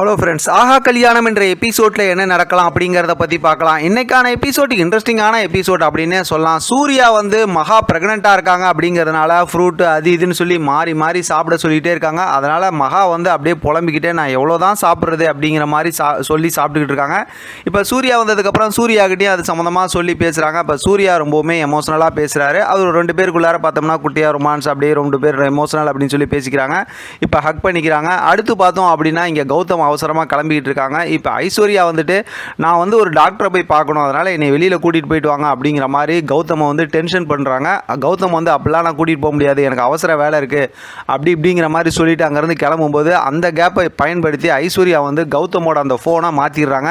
Hello friends ஆஹா கல்யாணம் என்ற எபிசோடில் என்ன நடக்கலாம் அப்படிங்கிறத பற்றி பார்க்கலாம். இன்னைக்கான எபிசோட் இன்ட்ரெஸ்டிங்கான எபிசோட் அப்படின்னே சொல்லலாம். சூர்யா வந்து மகா ப்ரெக்னெண்ட்டாக இருக்காங்க அப்படிங்கிறதுனால ஃப்ரூட்டு அது இதுன்னு சொல்லி மாறி மாறி சாப்பிட சொல்லிகிட்டே இருக்காங்க. அதனால் மகா வந்து அப்படியே புலம்பிக்கிட்டே நான் எவ்வளோ தான் சாப்பிட்றது? அப்படிங்கிற மாதிரி சா சொல்லி சாப்பிட்டுக்கிட்டு இருக்காங்க. இப்போ சூர்யா வந்ததுக்கப்புறம் சூர்யாகிட்டையும் அது சம்மந்தமாக சொல்லி பேசுகிறாங்க இப்போ சூர்யா ரொம்பவுமே எமோஷனலாக பேசுகிறாரு அவர் ரெண்டு பேருக்குள்ளார பார்த்தோம்னா குட்டியாக ரொமான்ஸ் அப்படியே ரெண்டு பேர் எமோஷனல் அப்படின்னு சொல்லி பேசிக்கிறாங்க. இப்போ ஹக் பண்ணிக்கிறாங்க. அடுத்து பார்த்தோம் அப்படின்னா இங்கே கௌதம் அவசரமாக கிளம்பிக்கிட்டு இருக்காங்க. இப்போ ஐஸ்வர்யா வந்துட்டு நான் வந்து ஒரு டாக்டரை போய் பார்க்கணும். அதனால் என்னை வெளியில் கூட்டிகிட்டு போயிட்டு வாங்க அப்படிங்கிற மாதிரி கௌதமை வந்து டென்ஷன் பண்ணுறாங்க கௌதம் வந்து அப்படிலாம் நான் கூட்டிகிட்டு போக முடியாது. எனக்கு அவசர வேலை இருக்குது அப்படி இப்படிங்கிற மாதிரி சொல்லிவிட்டு அங்கேருந்து கிளம்பும்போது அந்த கேப்பை பயன்படுத்தி ஐஸ்வர்யா வந்து கௌதமோட அந்த ஃபோனை மாற்றிடுறாங்க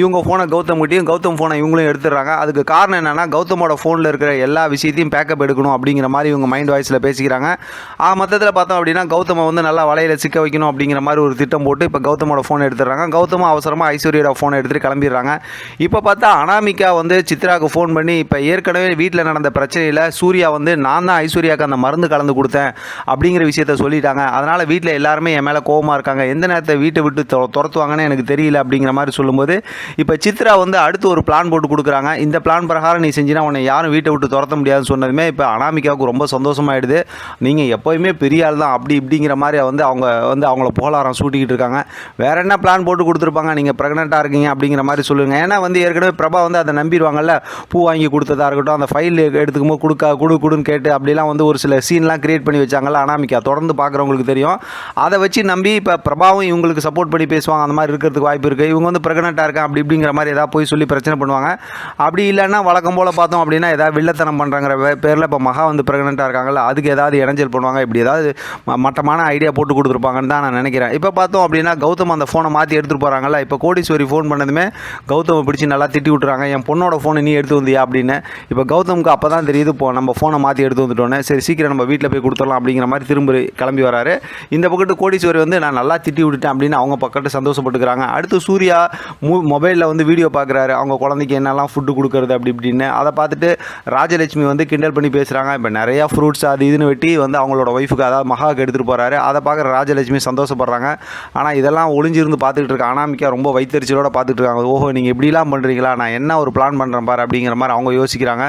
இவங்க ஃபோனை கௌதம் கிட்டையும் கௌதம் ஃபோனை இவங்களும் எடுத்துடுறாங்க. அதுக்கு காரணம் என்னென்னா கௌதமோட ஃபோனில் இருக்கிற எல்லா விஷயத்தையும் பேக்கப் எடுக்கணும் அப்படிங்கிற மாதிரி இவங்க மைண்ட் வாய்ஸில் பேசிக்கிறாங்க. ஆ மொத்தத்தில் பார்த்தோம் அப்படின்னா கௌதமை வந்து நல்லா வலையில் சிக்க வைக்கணும் அப்படிங்கிற மாதிரி ஒரு திட்டம் போட்டு இப்போ கௌதமோட ஃபோன் எடுத்துடுறாங்க. கௌதமும் அவசரமாக ஐஸ்வர்யோட ஃபோனை எடுத்துகிட்டு கிளம்பிடுறாங்க. இப்போ பார்த்தா அனாமிகா வந்து சித்ராவுக்கு ஃபோன் பண்ணி இப்போ ஏற்கனவே வீட்டில் நடந்த பிரச்சனையில் சூர்யா வந்து நான் தான் ஐஸ்வர்யாவுக்கு அந்த மருந்து கலந்து கொடுத்தேன் அப்படிங்கிற விஷயத்த சொல்லிட்டாங்க. அதனால் வீட்டில் எல்லாருமே என் மேலே கோவமாக இருக்காங்க. எந்த நேரத்தை வீட்டை விட்டு தொ துரத்துவாங்கன்னு எனக்கு தெரியல அப்படிங்கிற மாதிரி சொல்லும்போது இப்போ சித்ரா வந்து அடுத்து ஒரு பிளான் போட்டு கொடுக்குறாங்க. இந்த பிளான் பிரகாரம் நீ செஞ்சினா உன்னை யாரும் வீட்டை விட்டு துரத்த முடியாதுன்னு சொன்னதுமே இப்போ அனாமிகாவுக்கு ரொம்ப சந்தோஷமாயிடுது. நீங்கள் எப்போயுமே பெரிய ஆள் தான் அப்படி இப்படிங்கிற மாதிரி வந்து அவங்க வந்து அவங்கள புகழாரம் சூட்டிக்கிட்டு இருக்காங்க. வேற என்ன பிளான் போட்டு கொடுத்துருப்பாங்க? நீங்கள் ப்ரெக்னெண்ட்டாக இருக்கீங்க அப்படிங்கிற மாதிரி சொல்லுங்கள் ஏன்னா வந்து ஏற்கனவே பிரபா வந்து அதை நம்பிடுவாங்கல்ல. பூ வாங்கி கொடுத்ததா இருக்கட்டும் அந்த ஃபைல் எடுத்துக்கும் போது கொடுக்க கொடு கொடுன்னு கேட்டு அப்படிலாம் வந்து ஒரு சில சீன்லாம் கிரியேட் பண்ணி வச்சாங்கல்ல அனாமிக்கா தொடர்ந்து பார்க்குறவங்களுக்கு தெரியும். அதை வச்சு நம்பி இப்போ பிரபாவும் இவங்களுக்கு சப்போர்ட் பண்ணி பேசுவாங்க. அந்த மாதிரி இருக்கிறதுக்கு வாய்ப்பு இருக்குது இவங்க வந்து ப்ரெக்னெண்ட்டாக இருக்கேன் அப்படி இப்படிங்கிற மாதிரி ஏதாவது போய் சொல்லி பிரச்சனை பண்ணுவாங்க. அப்படி இல்லைன்னா வழக்கம் போல் பார்த்தோம் அப்படின்னா ஏதாவது வில்லத்தனம் பண்ணுறாங்கிற பேரில் இப்போ மகா வந்து ப்ரெக்னெண்ட்டாக இருக்காங்கல்ல அதுக்கு ஏதாவது இடைஞ்சல் பண்ணுவாங்க. இப்படி ஏதாவது ம- மட்டமான ஐடியா போட்டு கொடுத்துருப்பாங்கன்னு தான் நான் நினைக்கிறேன். இப்போ பார்த்தோம் அப்படின்னா கௌதம் அந்த ஃபோனை மாற்றி எடுத்துகிட்டு போகிறாங்கல்ல இப்போ கோடீஸ்வரி ஃபோன் பண்ணதுமே கௌதமை பிடிச்சி நல்லா திட்டி விட்டுறாங்க. என் பொண்ணோட ஃபோனை நீ எடுத்து வந்தியா அப்படின்னு. இப்போ கௌதமுக்கு அப்போ தான் தெரியுது இப்போ நம்ம ஃபோனை மாற்றி எடுத்து வந்துட்டோன்னே. சரி சீக்கிரம் நம்ம வீட்டில் போய் கொடுத்துடலாம் அப்படிங்கிற மாதிரி திரும்ப கிளம்பி வராரு. இந்த பக்கத்து கோடீஸ்வரி வந்து நான் நல்லா திட்டி விட்டுட்டேன் அப்படின்னு அவங்க பக்கத்து சந்தோஷப்பட்டுக்கிறாங்க. அடுத்து சூர்யா மு மொபைலில் வந்து வீடியோ பார்க்குறாரு அவங்க குழந்தைக்கு என்னெல்லாம் ஃபுட்டு கொடுக்குறது அப்படி இப்படின்னு. அதை பார்த்துட்டு ராஜலட்சுமி வந்து கிண்டல் பண்ணி பேசுகிறாங்க இப்போ நிறையா ஃப்ரூட்ஸ் அது இதுன்னு வெட்டி வந்து அவங்களோட ஒய்ஃபுக்கு அதாவது மகாவுக்கு எடுத்துகிட்டு போகிறாரு அதை பார்க்குற ராஜலட்சுமி சந்தோஷப்படுறாங்க. ஆனால் இதெல்லாம் ஒளிஞ்சிருந்து பார்த்துக்கிட்டு இருக்க அனாமிக்கா ரொம்ப வைத்தறிச்சலோட பார்த்துட்டு இருக்காங்க. ஓஹோ நீங்கள் இப்படிலாம் பண்ணுறீங்களா நான் என்ன ஒரு பிளான் பண்ணுறேன் பாரு அப்படிங்கிற மாதிரி அவங்க யோசிக்கிறாங்க.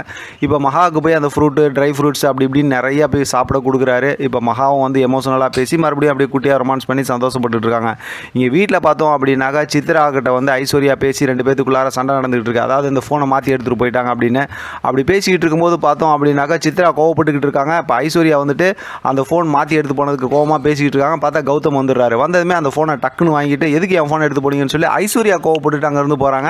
இப்போ மகாவுக்கு போய் அந்த ஃப்ரூட்டு ட்ரை ஃப்ரூட்ஸ் அப்படி இப்படின்னு நிறையா போய் சாப்பிட கொடுக்குறாரு. இப்போ மகாவும் வந்து எமோஷனலாக பேசி மறுபடியும் அப்படியே குட்டியாக ரொமான்ஸ் பண்ணி சந்தோஷப்பட்டு இருக்காங்க. இங்கே வீட்டில் பார்த்தோம் அப்படின்னாக்கா சித்ரா கிட்ட வந்து ஐஸ்வர்யா பேசி ரெண்டு பேத்துக்குள்ளார சண்டை நடந்துகிட்டு இருக்கு. அதாவது இந்த ஃபோனை மாற்றி எடுத்துகிட்டு போயிட்டாங்க அப்படின்னு. அப்படி பேசிக்கிட்டு இருக்கும்போது பார்த்தோம் அப்படின்னாக்கா சித்ரா கோவப்பட்டுக்கிட்டு இருக்காங்க. இப்போ ஐஸ்வர்யா வந்துட்டு அந்த ஃபோன் மாற்றி எடுத்து போனதுக்கு கோவமாக பேசிக்கிட்டு இருக்காங்க. பார்த்தா கௌதம் வந்துடுறாரு. வந்ததுமே அந்த ஃபோனை டக்குன்னு வாங்கிட்டு எதுக்கு என் ஃபோனை எடுத்து போனீங்கன்னு சொல்லி ஐஸ்வர்யா கோவப்பட்டுட்டு அங்கேருந்து போகிறாங்க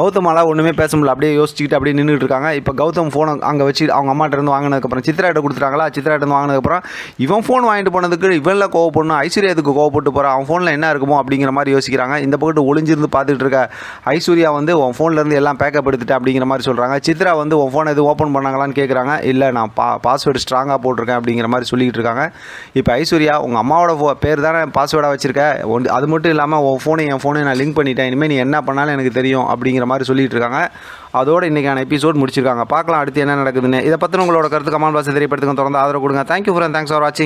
கௌதமால ஒன்றுமே பேச முடியல. அப்படியே யோசிச்சுக்கிட்டு அப்படியே நின்றுட்டு இருக்காங்க. இப்போ கௌதம் ஃபோனை அங்கே வச்சு அவங்க அம்மாட்ட இருந்து வாங்கினதுக்கப்புறம் சித்ரா கிட்ட கொடுத்துட்டாங்களா? சித்ரா வாங்கினதுக்கப்புறம் இவன் ஃபோன் வாங்கிட்டு போனதுக்கு இவனில் கோவப்படணும். ஐஸ்வர்யா இதுக்கு கோவப்பட்டு போகிறான் அவன் ஃபோனில் என்ன இருக்குமோ? அப்படிங்கிற மாதிரி யோசிக்கிறாங்க. இந்த பக்கத்து ஒளிஞ்சிருந்து பார்த்துட்டு இருக்க ஐஸ்வர்யா வந்து உன் ஃபோன்லேருந்து எல்லாம் பேக்கப் எடுத்துட்டு அப்படிங்கிற மாதிரி சொல்கிறாங்க சித்ரா வந்து உன் ஃபோனை எதுவும் ஓப்பன் பண்ணாங்களான்னு கேட்குறாங்க இல்லை நான் பா பாஸ்வேர்டு ஸ்ட்ராங்காக போட்டிருக்கேன் அப்படிங்கிற மாதிரி சொல்லிக்கிட்டு இருக்காங்க. இப்போ ஐஸ்வர்யா உங்கள் அம்மாவோட ஃபோ பேர் தானே பாஸ்வேர்டாக வச்சுருக்க. ஒன்று அது மட்டும் மட்டும் இல்லாமல் உன் ஃபோனை என் ஃபோனை நான் லிங்க் பண்ணிட்டேன். இனிமேல் நீ என்ன பண்ணாலும் எனக்கு தெரியும் அப்படிங்கிற மாதிரி சொல்லிட்டு இருக்காங்க. அதோட இன்றைக்கான எபிசோட் முடிச்சிருக்காங்க. பார்க்கலாம் அடுத்து என்ன நடக்குதுன்னு. இதை பற்றி உங்களோட கருத்து கமெண்ட் பாக்ஸ் தெரியப்படுத்துங்க. தொடர்ந்து ஆதரவு கொடுங்க. தேங்க்யூ ஃபார் தேங்க்ஸ் ஃபார் வாட்சிங்